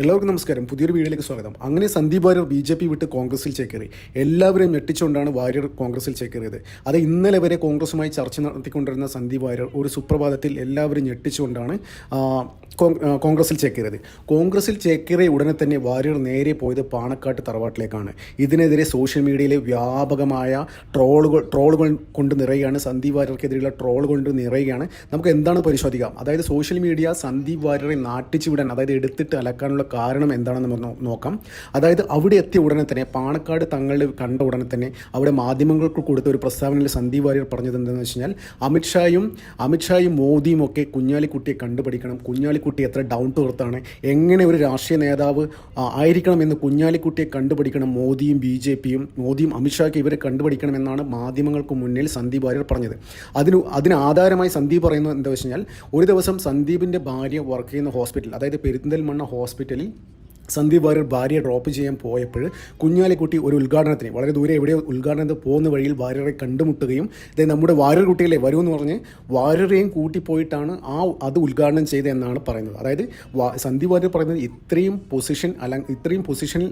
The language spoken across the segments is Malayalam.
എല്ലാവർക്കും നമസ്കാരം. പുതിയൊരു വീഡിയോയിലേക്ക് സ്വാഗതം. അങ്ങനെ Sandeep Warrier B J P വിട്ട് കോൺഗ്രസിൽ ചേക്കേറി. എല്ലാവരെയും ഞെട്ടിച്ചുകൊണ്ടാണ് വാര്യർ കോൺഗ്രസിൽ ചേക്കേറിയത്. അത് ഇന്നലെ വരെ കോൺഗ്രസുമായി ചർച്ച നടത്തിക്കൊണ്ടിരുന്ന സന്ദീപ് വാര്യർ ഒരു സുപ്രഭാതത്തിൽ എല്ലാവരും ഞെട്ടിച്ചുകൊണ്ടാണ് കോൺഗ്രസിൽ ചേക്കേറിയത്. കോൺഗ്രസിൽ ചേക്കേറിയ ഉടനെ തന്നെ വാര്യർ നേരെ പോയത് പാണക്കാട്ട് തറവാട്ടിലേക്കാണ്. ഇതിനെതിരെ സോഷ്യൽ മീഡിയയിലെ വ്യാപകമായ ട്രോളുകൾ ട്രോളുകൾ കൊണ്ട് നിറയുകയാണ്. സന്ദീപ് വാര്യർക്കെതിരെയുള്ള ട്രോൾ കൊണ്ട് നിറയുകയാണ്. നമുക്ക് എന്താണ് പരിശോധിക്കാം? അതായത് സോഷ്യൽ മീഡിയ സന്ദീപ് വാര്യറെ നാട്ടിച്ചു വിടാൻ അതായത് എടുത്തിട്ട് അലക്കാനുള്ള കാരണം എന്താണെന്ന് നമുക്ക് നോക്കാം. അതായത് അവിടെ എത്തിയ ഉടനെ തന്നെ പാണക്കാട് തങ്ങൾ കണ്ട ഉടനെ തന്നെ അവിടെ മാധ്യമങ്ങൾക്ക് കൊടുത്ത ഒരു പ്രസ്താവനയിൽ സന്ദീപ് വാര്യർ പറഞ്ഞത് എന്താണെന്ന് വെച്ച് കഴിഞ്ഞാൽ അമിത്ഷായും അമിത്ഷായും മോദിയും ഒക്കെ കുഞ്ഞാലിക്കുട്ടിയെ കണ്ടുപിടിക്കണം. കുഞ്ഞാലിക്കുട്ടി എത്ര ഡൗൺ ടു എർത്താണ് എങ്ങനെ ഒരു രാഷ്ട്രീയ നേതാവ് ആയിരിക്കണം എന്ന് കുഞ്ഞാലിക്കുട്ടിയെ കണ്ടുപിടിക്കണം മോദിയും ബി ജെ പിയും മോദിയും അമിത്ഷായ്ക്ക് ഇവരെ കണ്ടുപിടിക്കണമെന്നാണ് മാധ്യമങ്ങൾക്ക് മുന്നിൽ സന്ദീപ് വാര്യർ പറഞ്ഞത്. അതിന് അതിന് ആധാരമായി സന്ദീപ് പറയുന്നത് എന്താ വെച്ച് കഴിഞ്ഞാൽ ഒരു ദിവസം സന്ദീപിന്റെ ഭാര്യ വർക്ക് ചെയ്യുന്ന ഹോസ്പിറ്റൽ അതായത് പെരിന്തൽമണ്ണ basically സന്ദീപ് വാര്യർ ഭാര്യയെ ഡ്രോപ്പ് ചെയ്യാൻ പോയപ്പോൾ കുഞ്ഞാലിക്കുട്ടി ഒരു ഉദ്ഘാടനത്തിന് വളരെ ദൂരെ എവിടെയോ ഉദ്ഘാടനത്തിന് പോകുന്ന വഴിയിൽ വാര്യറെ കണ്ടുമുട്ടുകയും അതായത് നമ്മുടെ വാര്യർ കുട്ടികളെ വരുമെന്ന് പറഞ്ഞ് വാര്യരെയും കൂട്ടിപ്പോയിട്ടാണ് ആ അത് ഉദ്ഘാടനം ചെയ്തതെന്നാണ് പറയുന്നത്. അതായത് സന്ദീപ് വാര്യർ പറയുന്നത് ഇത്രയും പൊസിഷൻ അല്ല ഇത്രയും പൊസിഷനിൽ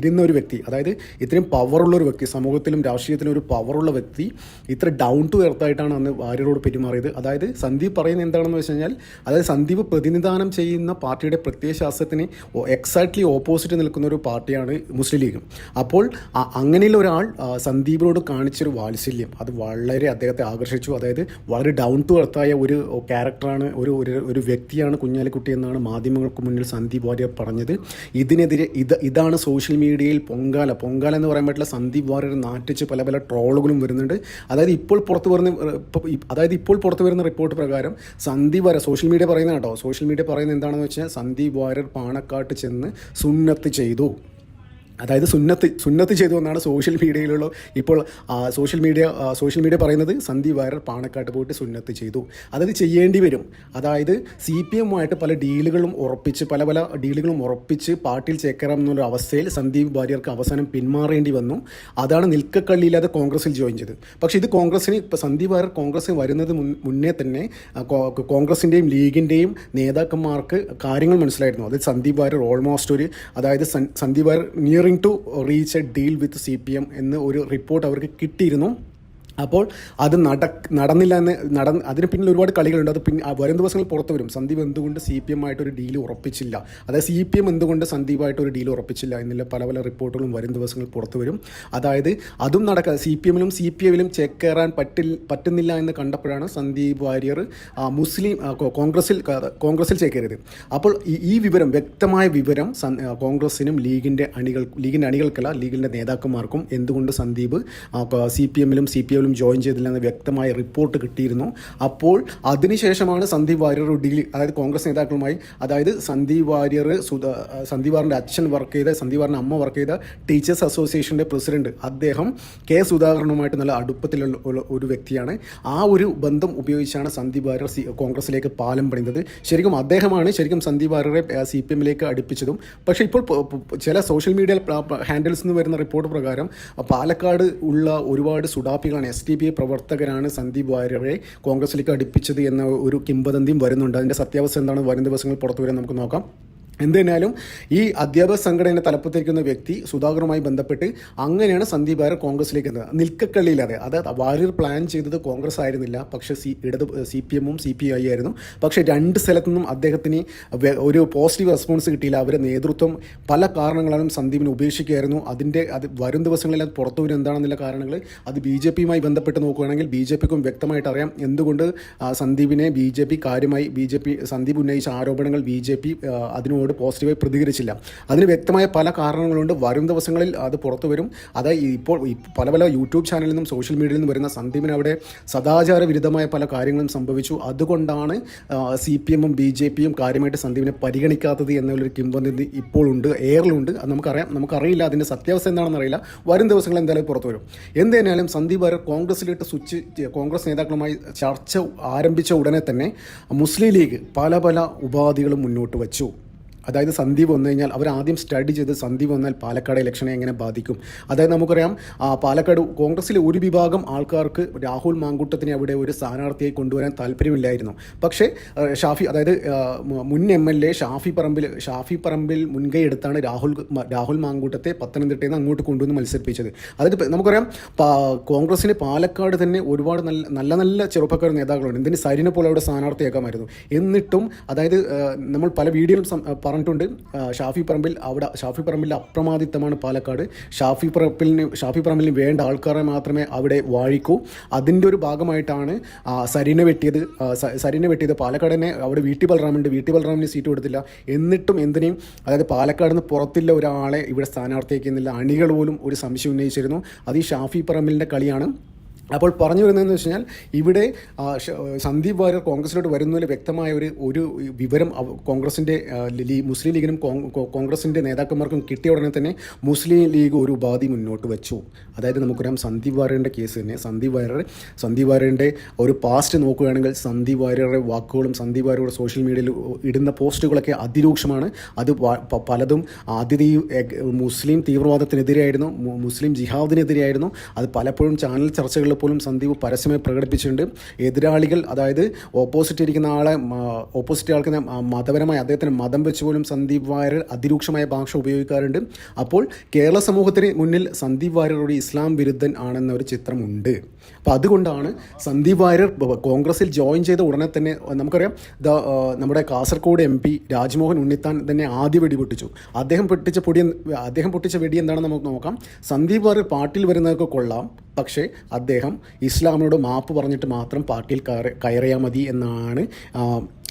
ഇരുന്ന ഒരു വ്യക്തി അതായത് ഇത്രയും പവറുള്ള ഒരു വ്യക്തി സമൂഹത്തിലും രാഷ്ട്രീയത്തിലും ഒരു പവറുള്ള വ്യക്തി ഇത്ര ഡൗൺ ടു എർത്തായിട്ടാണ് അന്ന് വാര്യരോട് പെരുമാറിയത്. അതായത് സന്ദീപ് പറയുന്നത് എന്താണെന്ന് വെച്ച് കഴിഞ്ഞാൽ അതായത് സന്ദീപ് പ്രതിനിധാനം ചെയ്യുന്ന പാർട്ടിയുടെ പ്രത്യയശാസ്ത്രത്തിന് എക്സാക്ട്ലി ഓപ്പോസിറ്റ് നിൽക്കുന്ന ഒരു പാർട്ടിയാണ് മുസ്ലിം ലീഗ്. അപ്പോൾ അങ്ങനെയുള്ള ഒരാൾ സന്ദീപിനോട് കാണിച്ചൊരു വാത്സല്യം. അത് വളരെ അദ്ദേഹത്തെ ആകർഷിച്ചു. അതായത് വളരെ ഡൗൺ ടു എർത്തായ ഒരു ക്യാരക്ടറാണ് ഒരു ഒരു വ്യക്തിയാണ് കുഞ്ഞാലിക്കുട്ടി എന്നാണ് മാധ്യമങ്ങൾക്ക് മുന്നിൽ സന്ദീപ് വാര്യർ പറഞ്ഞത്. ഇതിനെതിരെ ഇത് ഇതാണ് സോഷ്യൽ മീഡിയയിൽ പൊങ്കാല. പൊങ്കാല എന്ന് പറയാൻ പറ്റില്ല സന്ദീപ് വാര്യർ നാട്ടിച്ച് പല പല ട്രോളുകളും വരുന്നുണ്ട്. അതായത് ഇപ്പോൾ പുറത്ത് വരുന്ന അതായത് ഇപ്പോൾ പുറത്തു വരുന്ന റിപ്പോർട്ട് പ്രകാരം സന്ദീപ് വാര്യർ സോഷ്യൽ മീഡിയ പറയുന്ന കേട്ടോ സോഷ്യൽ മീഡിയ പറയുന്നത് എന്താണെന്ന് വെച്ചാൽ സന്ദീപ് വാര്യർ പാണക്കാട്ട് ചെന്ന് സുന്നത്ത് ചെയ്തു. അതായത് സുന്നത്ത് സുന്നത്ത് ചെയ്തു എന്നാണ് സോഷ്യൽ മീഡിയയിലുള്ള ഇപ്പോൾ സോഷ്യൽ മീഡിയ സോഷ്യൽ മീഡിയ പറയുന്നത്. സന്ദീപ് വാര്യർ പാണക്കാട്ട് പോയിട്ട് സുന്നത്ത് ചെയ്തു. അതായത് ചെയ്യേണ്ടി വരും. അതായത് സി പി എമ്മുമായിട്ട് പല ഡീലുകളും ഉറപ്പിച്ച് പല പല ഡീലുകളും ഉറപ്പിച്ച് പാർട്ടിയിൽ ചേക്കറാം എന്നൊരു അവസ്ഥയിൽ സന്ദീപ് വാര്യർക്ക് അവസാനം പിന്മാറേണ്ടി വന്നു. അതാണ് നിൽക്കക്കള്ളിയില്ലാതെ കോൺഗ്രസിൽ ജോയിൻ ചെയ്തത്. പക്ഷേ ഇത് കോൺഗ്രസിന് ഇപ്പോൾ സന്ദീപ് വാര്യർ കോൺഗ്രസ്സിൽ വരുന്നത് മുന്നേ തന്നെ കോൺഗ്രസിന്റെയും ലീഗിന്റെയും നേതാക്കന്മാർക്ക് കാര്യങ്ങൾ മനസ്സിലായിരുന്നു. അതായത് സന്ദീപ് വാര്യർ ഓൾമോസ്റ്റ് ഒരു അതായത് Sandeep Warrier nearing to reach a deal with C P M എന്ന് ഒരു റിപ്പോർട്ട് അവർക്ക് കിട്ടിയിരുന്നു. അപ്പോൾ അത് നട നടന്നില്ല എന്ന് നട അതിന് പിന്നിൽ ഒരുപാട് കളികളുണ്ട്. അത് പിന്നെ വരും ദിവസങ്ങളിൽ പുറത്ത് വരും. സന്ദീപ് എന്തുകൊണ്ട് സി പി എം ആയിട്ട് ഒരു ഡീൽ ഉറപ്പിച്ചില്ല? അതായത് സി പി എം എന്തുകൊണ്ട് സന്ദീപായിട്ട് ഒരു ഡീൽ ഉറപ്പിച്ചില്ല എന്നുള്ള പല പല റിപ്പോർട്ടുകളും വരും ദിവസങ്ങൾ പുറത്തു വരും. അതായത് അതും നടക്കുക സി പി എമ്മിലും സി പി എമ്മിലും ചേക്കേറാൻ പറ്റിൽ പറ്റുന്നില്ല എന്ന് കണ്ടപ്പോഴാണ് സന്ദീപ് വാര്യർ മുസ്ലിം കോൺഗ്രസിൽ കോൺഗ്രസിൽ ചേക്കേറിയത് അപ്പോൾ ഈ- വിവരം വ്യക്തമായ വിവരം കോൺഗ്രസിനും ലീഗിന്റെ അണികൾ ലീഗിന്റെ അണികൾക്കല്ല ലീഗിന്റെ നേതാക്കന്മാർക്കും എന്തുകൊണ്ട് സന്ദീപ് സി പി എമ്മിലും സി പി എമ്മിലും ജോയിൻ ചെയ്തില്ല എന്ന് വ്യക്തമായ റിപ്പോർട്ട് കിട്ടിയിരുന്നു. അപ്പോൾ അതിനുശേഷമാണ് സന്ദീപ് വാര്യർ ഡീൽ അതായത് കോൺഗ്രസ് നേതാക്കളുമായി അതായത് സന്ദീപ് വാര്യർ സന്ദീപ് വാറിന്റെ അച്ഛൻ വർക്ക് ചെയ്ത സന്ദീപ് വാറിന്റെ അമ്മ വർക്ക് ചെയ്ത ടീച്ചേഴ്സ് അസോസിയേഷന്റെ പ്രസിഡന്റ് അദ്ദേഹം കെ സുധാകരനുമായിട്ട് നല്ല അടുപ്പത്തിലുള്ള ഒരു- വ്യക്തിയാണ്. ആ ഒരു ബന്ധം ഉപയോഗിച്ചാണ് സന്ദീപ് വാര്യർ കോൺഗ്രസിലേക്ക് പാലം പണിതത്. ശരിക്കും അദ്ദേഹമാണ് ശരിക്കും സന്ദീപ് വാര്യരെ സി പി എമ്മിലേക്ക് അടുപ്പിച്ചതും. പക്ഷേ ഇപ്പോൾ ചില സോഷ്യൽ മീഡിയ ഹാൻഡിൽസ് നിന്ന് വരുന്ന റിപ്പോർട്ട് പ്രകാരം പാലക്കാട് ഉള്ള ഒരുപാട് സുഡാപ്പികളാണ് എസ് ഡി പി പ്രവർത്തകരാണ് സന്ദീപ് വാര്യരെ കോൺഗ്രസിലേക്ക് അടുപ്പിച്ചത് എന്ന ഒരു കിംവദന്തിയും വരുന്നുണ്ട്. അതിന്റെ സത്യാവസ്ഥ എന്താണ്? വരും ദിവസങ്ങൾ പുറത്തു വരാൻ നമുക്ക് നോക്കാം. എന്തായാലും ഈ അധ്യാപക സംഘടന തലപ്പത്തിരിക്കുന്ന വ്യക്തി സുധാകറുമായി ബന്ധപ്പെട്ട് അങ്ങനെയാണ് സന്ദീപ് വാര്യർ കോൺഗ്രസിലേക്ക് എത്തുന്നത് നിൽക്കക്കള്ളിയില്ലാതെ അതായത് വാര്യർ പ്ലാൻ ചെയ്തത് കോൺഗ്രസ് ആയിരുന്നില്ല. പക്ഷേ സി ഇടത് സി പി എമ്മും സി പി ഐ ആയിരുന്നു. പക്ഷേ രണ്ട് സ്ഥലത്തു നിന്നും അദ്ദേഹത്തിന് ഒരു പോസിറ്റീവ് റെസ്പോൺസ് കിട്ടിയില്ല. അവരെ നേതൃത്വം പല കാരണങ്ങളാലും സന്ദീപിനെ ഉപേക്ഷിക്കുകയായിരുന്നു. അതിന്റെ അത് വരും ദിവസങ്ങളിൽ അത് പുറത്തു വരും എന്താണെന്നുള്ള കാരണങ്ങൾ അത് ബി ജെ പിയുമായി ബന്ധപ്പെട്ട് നോക്കുകയാണെങ്കിൽ ബി ജെ പിക്കും വ്യക്തമായിട്ട് അറിയാം. എന്തുകൊണ്ട് സന്ദീപിനെ ബി ജെ പി കാര്യമായി ബി ജെ പി സന്ദീപ് ഉന്നയിച്ച ആരോപണങ്ങൾ ബി ജെ പി അതിനോട് പോസിറ്റീവായി പ്രതികരിച്ചില്ല. അതിന് വ്യക്തമായ പല കാരണങ്ങളുണ്ട്. വരും ദിവസങ്ങളിൽ അത് പുറത്തു വരും. അത് ഇപ്പോൾ പല പല യൂട്യൂബ് ചാനലിൽ നിന്നും സോഷ്യൽ മീഡിയയിൽ നിന്നും വരുന്ന സന്ദീപിന് അവിടെ സദാചാര വിരുദ്ധമായ പല കാര്യങ്ങളും സംഭവിച്ചു. അതുകൊണ്ടാണ് സി പി എമ്മും ബി ജെ പിയും കാര്യമായിട്ട് സന്ദീപിനെ പരിഗണിക്കാത്തത് എന്നുള്ളൊരു കിംവദന്തി ഇപ്പോഴുണ്ട് എയറിലുണ്ട് അത് നമുക്കറിയാം. നമുക്കറിയില്ല അതിന്റെ സത്യാവസ്ഥ എന്താണെന്ന് അറിയില്ല. വരും ദിവസങ്ങൾ എന്തായാലും പുറത്തു വരും. എന്തായാലും സന്ദീപ് വാര്യർ കോൺഗ്രസിലിട്ട് സ്വിച്ച് കോൺഗ്രസ് നേതാക്കളുമായി ചർച്ച ആരംഭിച്ച ഉടനെ തന്നെ മുസ്ലിം ലീഗ് പല പല ഉപാധികളും മുന്നോട്ട് വച്ചു. അതായത് സന്ദീപ് വന്നു കഴിഞ്ഞാൽ അവർ ആദ്യം സ്റ്റഡി ചെയ്ത് സന്ദീപ് വന്നാൽ പാലക്കാട് ഇലക്ഷനെ എങ്ങനെ ബാധിക്കും. അതായത് നമുക്കറിയാം പാലക്കാട് കോൺഗ്രസിലെ ഒരു വിഭാഗം ആൾക്കാർക്ക് രാഹുൽ മാങ്കൂട്ടത്തിനെ അവിടെ ഒരു സ്ഥാനാർത്ഥിയായി കൊണ്ടുവരാൻ താല്പര്യമില്ലായിരുന്നു. പക്ഷേ ഷാഫി അതായത് മുൻ M L A Shafi Parambil Shafi Parambil മുൻകൈ എടുത്താണ് രാഹുൽ രാഹുൽ മാങ്കൂട്ടത്തെ പത്തനംതിട്ടയിൽ നിന്ന് അങ്ങോട്ട് കൊണ്ടുവന്ന് മത്സരിപ്പിച്ചത്. അതായത് നമുക്കറിയാം കോൺഗ്രസിന് പാലക്കാട് തന്നെ ഒരുപാട് നല്ല നല്ല നല്ല ചെറുപ്പക്കാർ നേതാക്കളുണ്ട്. എന്തിന് സരിനെ പോലെ അവിടെ സ്ഥാനാർത്ഥിയാക്കാമായിരുന്നു. എന്നിട്ടും അതായത് നമ്മൾ പല വീഡിയോയിലും പറഞ്ഞിട്ടുണ്ട്. ഷാഫി പറമ്പിൽ അവിടെ ഷാഫി പറമ്പിൽ അപ്രമാദിത്വമാണ് പാലക്കാട്. ഷാഫി പറമ്പിലിന് ഷാഫി പറമ്പിലിന് വേണ്ട ആൾക്കാരെ മാത്രമേ അവിടെ വാഴിക്കൂ. അതിന്റെ ഒരു ഭാഗമായിട്ടാണ് സരീനെ വെട്ടിയത്. സരീനെ വെട്ടിയത്. പാലക്കാട് തന്നെ അവിടെ വീട്ടി ബലറാമുണ്ട് വീട്ടി ബലറാമിന് സീറ്റ് കൊടുത്തില്ല. എന്നിട്ടും എന്തിനേയും അതായത് പാലക്കാട് നിന്ന് പുറത്തില്ല ഒരാളെ ഇവിടെ സ്ഥാനാർത്ഥിയാക്കുന്നില്ല അണികൾ പോലും ഒരു സംശയം ഉന്നയിച്ചിരുന്നു. അത് ഈ ഷാഫി പറമ്പിലിന്റെ കളിയാണ്. അപ്പോൾ പറഞ്ഞു വരുന്നതെന്ന് വെച്ച് കഴിഞ്ഞാൽ ഇവിടെ സന്ദീപ് വാര്യർ കോൺഗ്രസിലോട്ട് വരുന്നതിൽ വ്യക്തമായ ഒരു ഒരു വിവരം കോൺഗ്രസിന്റെ മുസ്ലിം ലീഗിനും കോൺഗ്രസിന്റെ നേതാക്കന്മാർക്കും കിട്ടിയ ഉടനെ തന്നെ മുസ്ലിം ലീഗ് ഒരു ഉപാധി മുന്നോട്ട് വെച്ചു. അതായത് നമുക്കറിയാം സന്ദീപ് വാര്യറിന്റെ കേസ് തന്നെ സന്ദീപ് വാര്യർ സന്ദീപ് വാര്യറിന്റെ ഒരു പാസ്റ്റ് നോക്കുകയാണെങ്കിൽ സന്ദീപ് വാര്യറുടെ വാക്കുകളും സന്ദീപ് വാര്യരുടെ സോഷ്യൽ മീഡിയയിൽ ഇടുന്ന പോസ്റ്റുകളൊക്കെ അതിരൂക്ഷമാണ്. അത് പലതും ആദ്യത്തെ മുസ്ലിം തീവ്രവാദത്തിനെതിരെയായിരുന്നു മുസ്ലിം ജിഹാദിനെതിരെയായിരുന്നു. അത് പലപ്പോഴും ചാനൽ ചർച്ചകളിൽ പോലും സന്ദീപ് പരസ്യമായി പ്രകടിപ്പിച്ചിട്ടുണ്ട്. എതിരാളികൾ അതായത് ഓപ്പോസിറ്റ് ഇരിക്കുന്ന ആളെ ഓപ്പോസിറ്റ് ആൾക്ക് മതപരമായി അദ്ദേഹത്തിന് മതം വെച്ച് പോലും സന്ദീപ് വാര്യർ അതിരൂക്ഷമായ ഭാഷ ഉപയോഗിക്കാറുണ്ട്. അപ്പോൾ കേരള സമൂഹത്തിന് മുന്നിൽ സന്ദീപ് വാര്യർ ഒരു ഇസ്ലാം വിരുദ്ധൻ ആണെന്ന ഒരു ചിത്രമുണ്ട്. അപ്പോൾ അതുകൊണ്ടാണ് സന്ദീപ് വാര്യർ കോൺഗ്രസിൽ ജോയിൻ ചെയ്ത ഉടനെ തന്നെ നമുക്കറിയാം ദ നമ്മുടെ കാസർഗോഡ് എം പി രാജ്മോഹൻ ഉണ്ണിത്താൻ തന്നെ ആദ്യ വെടി പൊട്ടിച്ചു അദ്ദേഹം പൊട്ടിച്ച പൊടി അദ്ദേഹം പൊട്ടിച്ച വെടി എന്താണെന്ന് നമുക്ക് നോക്കാം. സന്ദീപ് വാര്യർ പാർട്ടിയിൽ വരുന്നതൊക്കെ കൊള്ളാം. പക്ഷേ അദ്ദേഹം ഇസ്ലാമിനോട് മാപ്പ് പറഞ്ഞിട്ട് മാത്രം പാർട്ടിയിൽ കയറി കയറിയാൽ മതി എന്നാണ്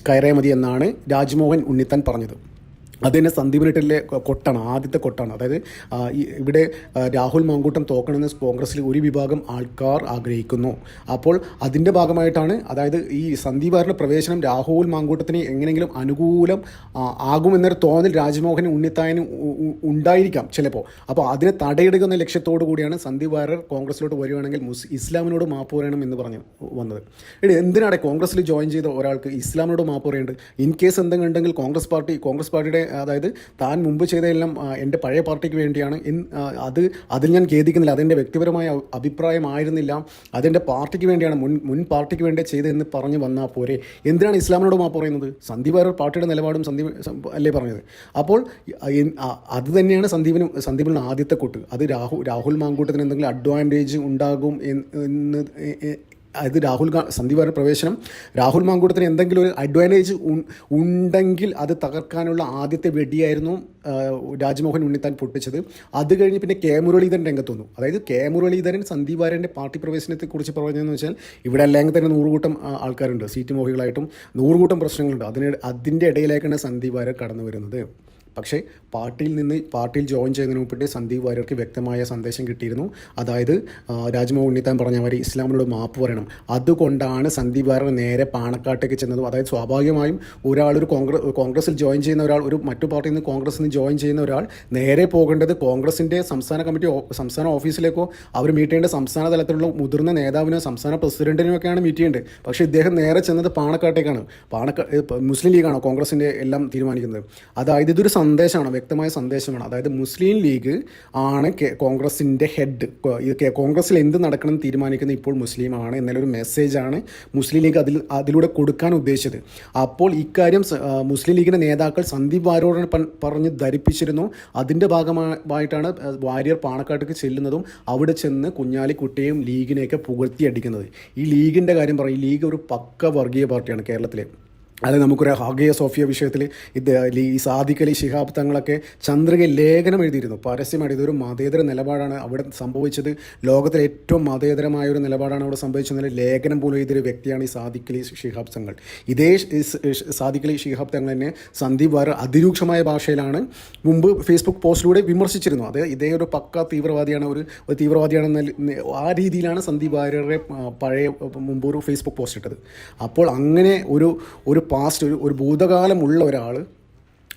കയറിയാൽ മതി എന്നാണ് രാജ്മോഹൻ ഉണ്ണിത്തൻ പറഞ്ഞത്. അത് തന്നെ സന്ദീപിനിട്ടിലെ കൊട്ടാണ് ആദ്യത്തെ കൊട്ടാണ്. അതായത് ഇവിടെ രാഹുൽ മാങ്കൂട്ടം തോക്കണമെന്ന് കോൺഗ്രസ്സിൽ ഒരു വിഭാഗം ആൾക്കാർ ആഗ്രഹിക്കുന്നു. അപ്പോൾ അതിന്റെ ഭാഗമായിട്ടാണ് അതായത് ഈ സന്ദീപ് ആറിന്റെ പ്രവേശനം രാഹുൽ മാങ്കൂട്ടത്തിന് എങ്ങനെയെങ്കിലും അനുകൂലം ആകുമെന്നൊരു തോന്നൽ രാജ്മോഹൻ ഉണ്ണിത്തായന് ഉണ്ടായിരിക്കാം ചിലപ്പോൾ അപ്പോൾ അതിനെ തടയിടുക എന്ന ലക്ഷ്യത്തോടു കൂടിയാണ് സന്ദീപ് വാര്യർ കോൺഗ്രസിലോട്ട് വരികയാണെങ്കിൽ മുസ് ഇസ്ലാമിനോട് മാപ്പ് പറയണം എന്ന് പറഞ്ഞു വന്നത്. എടി എന്തിനാണ് കോൺഗ്രസിൽ ജോയിൻ ചെയ്ത ഒരാൾക്ക് ഇസ്ലാമിനോട് മാപ്പ് പറയേണ്ടത്? ഇൻ കേസ് എന്തെങ്കിലും ഉണ്ടെങ്കിൽ കോൺഗ്രസ് പാർട്ടി കോൺഗ്രസ് പാർട്ടിയുടെ അതായത് താൻ മുമ്പ് ചെയ്തതെല്ലാം എന്റെ പഴയ പാർട്ടിക്ക് വേണ്ടിയാണ്. അത് അതിൽ ഞാൻ ഖേദിക്കുന്നില്ല. അതെന്റെ വ്യക്തിപരമായ അഭിപ്രായമായിരുന്നില്ല അതെന്റെ പാർട്ടിക്ക് വേണ്ടിയാണ് മുൻ മുൻ പാർട്ടിക്ക് വേണ്ടി ചെയ്തതെന്ന് പറഞ്ഞു വന്നാൽ പോരെ. എന്തിനാണ് ഇസ്ലാമിനോട് മാ പറയുന്നത്? സന്ദീപ് വാര്യർ പാർട്ടിയുടെ നിലപാടും സന്ദീപ് അല്ലേ പറഞ്ഞത്? അപ്പോൾ അത് തന്നെയാണ് സന്ദീപിന് സന്ദീപിന് ആദ്യത്തെ കൊട്ട്. അത് രാഹുൽ രാഹുൽ മാങ്കൂട്ടത്തിന് എന്തെങ്കിലും അഡ്വാന്റേജ് ഉണ്ടാകും എന്ന് എന്ന് എ- എ- അത് രാഹുൽ ഗാ സന്ദീപ് വാര്യർ പ്രവേശനം. രാഹുൽ മാങ്കൂട്ടത്തിന് എന്തെങ്കിലും ഒരു അഡ്വാന്റേജ് ഉണ്ടെങ്കിൽ അത് തകർക്കാനുള്ള ആദ്യത്തെ വെടിയായിരുന്നു രാജ്മോഹൻ ഉണ്ണിത്താൻ പൊട്ടിച്ചത്. അത് കഴിഞ്ഞ് പിന്നെ കെ. മുരളീധരൻ രംഗത്ത് വന്നു. അതായത് കെ. മുരളീധരൻ സന്ദീപ് വാര്യന്റെ പാർട്ടി പ്രവേശനത്തെക്കുറിച്ച് പറഞ്ഞതെന്ന് വെച്ചാൽ ഇവിടെ അല്ലെങ്കിൽ തന്നെ നൂറുകൂട്ടം ആൾക്കാരുണ്ട്. സീറ്റ് മോഹികളായിട്ടും നൂറുകൂട്ടം പ്രശ്നങ്ങളുണ്ട്. അതിന് അതിന്റെ ഇടയിലേക്കാണ് സന്ദീപ് വാര്യർ കടന്നു വരുന്നത് പക്ഷേ പാർട്ടിയിൽ നിന്ന് പാർട്ടിയിൽ ജോയിൻ ചെയ്യുന്നതിന് മുമ്പിട്ട് സന്ദീപ് വാര്യർക്ക് വ്യക്തമായ സന്ദേശം കിട്ടിയിരുന്നു. അതായത് രാജ്മോഹൻ ഉണ്ണിത്താൻ പറഞ്ഞ മാതിരി ഇസ്ലാമിനോട് മാപ്പ് പറയണം. അതുകൊണ്ടാണ് സന്ദീപ് വാര്യർ നേരെ പാണക്കാട്ടേക്ക് ചെന്നത്. അതായത് സ്വാഭാവികമായും ഒരാൾ ഒരു കോൺഗ്രസ് കോൺഗ്രസിൽ ജോയിൻ ചെയ്യുന്ന ഒരാൾ ഒരു മറ്റു പാർട്ടിയിൽ നിന്ന് കോൺഗ്രസ്സിൽ നിന്ന് ജോയിൻ ചെയ്യുന്ന ഒരാൾ നേരെ പോകേണ്ടത് കോൺഗ്രസിന്റെ സംസ്ഥാന കമ്മിറ്റി സംസ്ഥാന ഓഫീസിലേക്കോ അവർ മീറ്റ് ചെയ്യേണ്ട സംസ്ഥാന തലത്തിലുള്ള മുതിർന്ന നേതാവിനോ സംസ്ഥാന പ്രസിഡന്റിനോ ഒക്കെയാണ് മീറ്റ് ചെയ്യേണ്ടത്. പക്ഷേ ഇദ്ദേഹം നേരെ ചെന്നത് പാണക്കാട്ടേക്കാണ്. പാണക്കാ മുസ്ലിം ലീഗാണോ കോൺഗ്രസിന്റെ എല്ലാം തീരുമാനിക്കുന്നത്? അതായത് ഇതൊരു സന്ദേശമാണ് വ്യക്തമായ സന്ദേശമാണ്. അതായത് മുസ്ലിം ലീഗ് ആണ് കോൺഗ്രസിന്റെ ഹെഡ് കോൺഗ്രസ്സിൽ എന്ത് നടക്കണം തീരുമാനിക്കുന്നത് ഇപ്പോൾ മുസ്ലിമാണ് എന്നൊരു മെസ്സേജാണ് മുസ്ലിം ലീഗ് അതിൽ അതിലൂടെ കൊടുക്കാൻ ഉദ്ദേശിച്ചത്. അപ്പോൾ ഇക്കാര്യം മുസ്ലിം ലീഗിന്റെ നേതാക്കൾ സന്ദീപ് വാര്യോട് പറഞ്ഞ് ധരിപ്പിച്ചിരുന്നു. അതിന്റെ ഭാഗമായിട്ടാണ് വാര്യർ പാണക്കാട്ടേക്ക് ചെല്ലുന്നതും അവിടെ ചെന്ന് കുഞ്ഞാലിക്കുട്ടിയെയും ലീഗിനെയൊക്കെ പുകഴ്ത്തിയടിക്കുന്നത്. ഈ ലീഗിന്റെ കാര്യം പറയും ലീഗ് ഒരു പക്ക വർഗീയ പാർട്ടിയാണ് കേരളത്തിലെ. അത് നമുക്കൊരു ഹഗിയ സോഫിയ വിഷയത്തിൽ ഇത് ഈ സാദിഖ് അലി ശിഹാബ് തങ്ങളൊക്കെ ചന്ദ്രിക ലേഖനം എഴുതിയിരുന്നു. പരസ്യമായിട്ട് ഇതൊരു മതേതര നിലപാടാണ് അവിടെ സംഭവിച്ചത്. ലോകത്തിലെ ഏറ്റവും മതേതരമായ ഒരു നിലപാടാണ് അവിടെ സംഭവിച്ചത്. ലേഖനം പോലും എഴുതിയൊരു വ്യക്തിയാണ് ഈ സാദിഖ് അലി ശിഹാബ് തങ്ങൾ. ഇതേ സാദിഖ് അലി ശിഹാബ് തങ്ങൾ തന്നെ സന്ദീപ് വാർ അതിരൂക്ഷമായ ഭാഷയിലാണ് മുമ്പ് ഫേസ്ബുക്ക് പോസ്റ്റിലൂടെ വിമർശിച്ചിരുന്നു. അത് ഇതേ ഒരു പക്ക തീവ്രവാദിയാണ് ഒരു തീവ്രവാദിയാണെന്ന ആ രീതിയിലാണ് സന്ദീപ് വാര്യരുടെ പഴയ മുമ്പ് ഒരു ഫേസ്ബുക്ക് പോസ്റ്റ് ഇട്ടത് അപ്പോൾ അങ്ങനെ ഒരു ഒരു പാസ്റ്റ് ഒരു ഒരു ഭൂതകാലമുള്ള ഒരാൾ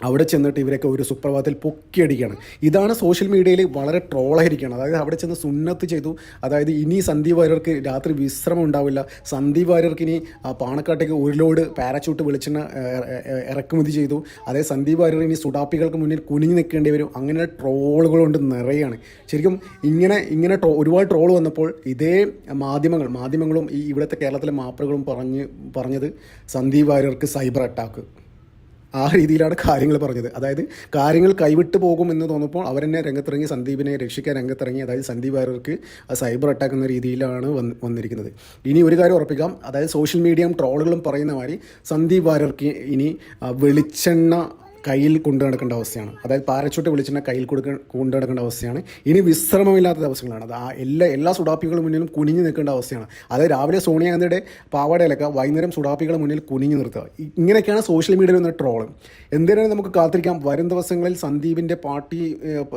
അവിടെ ചെന്നിട്ട് ഇവരൊക്കെ ഒരു സുപ്രഭാതത്തിൽ പൊക്കിയടിക്കുകയാണ്. ഇതാണ് സോഷ്യൽ മീഡിയയിൽ വളരെ ട്രോളായിരിക്കുകയാണ്. അതായത് അവിടെ ചെന്ന് സുന്നത്ത് ചെയ്തു. അതായത് ഇനി സന്ദീപ് വാര്യർക്ക് രാത്രി വിശ്രമം ഉണ്ടാവില്ല. സന്ദീപ് വാര്യർക്ക് ഇനി പാണക്കാട്ടേക്ക് ഒരു ലോഡ് പാരച്യൂട്ട് വെളിച്ചെണ്ണ ഇറക്കുമതി ചെയ്തു. അതേ സന്ദീപ് വാര്യർ ഇനി സുഡാപ്പികൾക്ക് മുന്നിൽ കുനിഞ്ഞു നിൽക്കേണ്ടി വരും. അങ്ങനെ ട്രോളുകൾ കൊണ്ട് നിറയാണ് ശരിക്കും ഇങ്ങനെ ഇങ്ങനെ ട്രോ ഒരുപാട് ട്രോൾ വന്നപ്പോൾ ഇതേ മാധ്യമങ്ങൾ മാധ്യമങ്ങളും ഈ ഇവിടുത്തെ കേരളത്തിലെ മാപ്പറുകളും പറഞ്ഞ് പറഞ്ഞത് സന്ദീപ് വാര്യർക്ക് സൈബർ അറ്റാക്ക്. ആ രീതിയിലാണ് കാര്യങ്ങൾ പറഞ്ഞത്. അതായത് കാര്യങ്ങൾ കൈവിട്ട് പോകും എന്ന് തോന്നുമ്പോൾ അവരെന്നെ രംഗത്തിറങ്ങി സന്ദീപിനെ രക്ഷിക്കാൻ രംഗത്തിറങ്ങി അതായത് സന്ദീപ് വാര്യർക്ക് സൈബർ അറ്റാക്ക് എന്ന രീതിയിലാണ് വന്ന് വന്നിരിക്കുന്നത്. ഇനി ഒരു കാര്യം ഉറപ്പിക്കാം. അതായത് സോഷ്യൽ മീഡിയയും ട്രോളുകളും പറയുന്ന മാതിരി സന്ദീപ് വാര്യർക്ക് ഇനി വെളിച്ചെണ്ണ കയ്യിൽ കൊണ്ടു നടക്കേണ്ട അവസ്ഥയാണ്. അതായത് പാരച്ചൂട്ട് വിളിച്ചിട്ട് കയ്യിൽ കൊടുക്ക കൊണ്ടു നടക്കേണ്ട അവസ്ഥയാണ്. ഇനി വിശ്രമമില്ലാത്ത ദിവസങ്ങളാണ്. അത് ആ എല്ലാ എല്ലാ സുഡാപ്പികളുടെ മുന്നിലും കുനിഞ്ഞു നിൽക്കേണ്ട അവസ്ഥയാണ്. അതായത് രാവിലെ സോണിയാഗാന്ധിയുടെ പാവാടയിലൊക്കെ വൈകുന്നേരം സുഡാപ്പികളുടെ മുന്നിൽ കുനിഞ്ഞു നിർത്തുക. ഇങ്ങനെയൊക്കെയാണ് സോഷ്യൽ മീഡിയയിൽ വന്ന ട്രോൾ എന്തിനാണ് നമുക്ക് കാത്തിരിക്കാം? വരും ദിവസങ്ങളിൽ സന്ദീപിന്റെ പാർട്ടി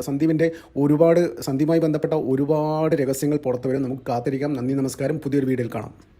സന്ദീപിന്റെ ഒരുപാട് സന്ദീപുമായി ബന്ധപ്പെട്ട ഒരുപാട് രഹസ്യങ്ങൾ പുറത്തു വരും നമുക്ക് കാത്തിരിക്കാം. നന്ദി നമസ്കാരം. പുതിയൊരു വീഡിയോയിൽ കാണാം.